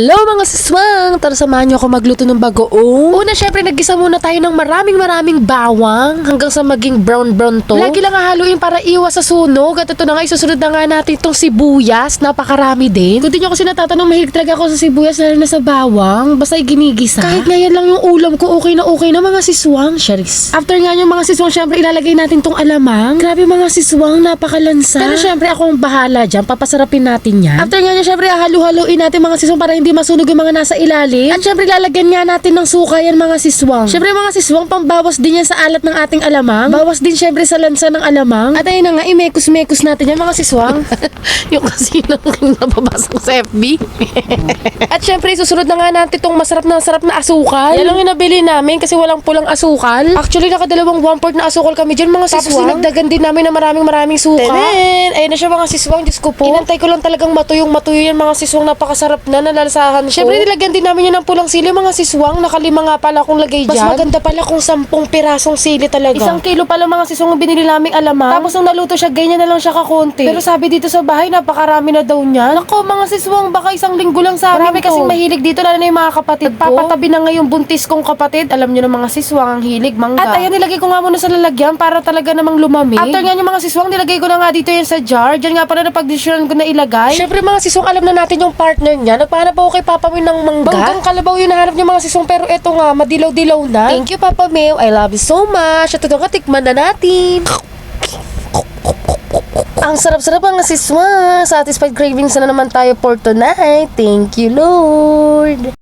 Hello mga siswang! Tara samahan niyo ako magluto ng bagoong. Una syempre naggisa muna tayo ng maraming maraming bawang hanggang sa maging brown brown to. Lagi lang hahaluin para iwas sa sunog at ito na nga isusunod na nga natin itong sibuyas. Napakarami din. Kung di niyo kasi natatanong mahilig talaga ako sa sibuyas lalo na sa bawang. Basta ginigisa. Kahit nga yan lang yung ulam ko okay na okay na mga siswang. Sharis. After nga yung mga siswang syempre ilalagay natin tong alamang. Grabe mga siswang napakalansa. Pero syempre ako ang bahala dyan. Papasarapin natin yan. After nga nyo syempre halu-haluin natin mga siswang para hindi masunog yung mga nasa ilalim. At syempre lalagyan nga natin ng suka yan mga siswang. Syempre mga siswang pambawas din yan sa alat ng ating alamang. Bawas din syempre sa lansa ng alamang. At ayun na nga, imekus-mekus natin yan mga siswang. yung kasi nang nababasa ko sa FB. At syempre susunod na nga natin itong masarap na masarap na asukal. Yan lang yung nabili namin kasi walang pulang asukal. Actually nakadalawang one port na asukal kami dyan mga siswang. Tapos dinagdagan din namin ng maraming maraming suka. Tenen! Ayun na siya mga siswang, Diyos ko po. Inantay ko lang talagang matuyong matuyo yan mga siswang. Napakasarap na nalalasahan ko. Syempre nilagyan din namin yan ng pulang sili mga siswang. Nakalima nga pala akong lagay dyan. Mas maganda pala kung sampung pirasong sili talaga. Isang kilo pala mga siswang ang binili naming alamang. Tapos nung naluto siya, ganyan na lang siya kakonti. Pero sabi dito sa bahay, napakarami na daw niya. Nako mga siswang, baka isang linggo lang sa amin Marami kasing mahilig dito, lalo na yung mga kapatid ko. Papatabi na nga yung buntis kong kapatid. Alam niyo na mga siswang, ang hilig, mangga. At ayan, nilagay ko nga muna sa lalagyan para talaga namang lumamig. After nga yung mga siswang, nilagay ko na nga dito yan sa jar. Diyan nga pala napagdesisyonan ko na ilagay. Syempre mga siswang, alam na natin yung partner niya. Nagpahanap ako kay Papa Mew ng mangga. Banggang kalabaw yung nahanap niya mga siswang, pero eto nga, madilaw-dilaw na. Thank you Papa Mew, I love you so much. At ito nga, tikman na natin. Ang sarap-sarap ang siswa. Satisfied cravings na naman tayo for tonight. Thank you, Lord.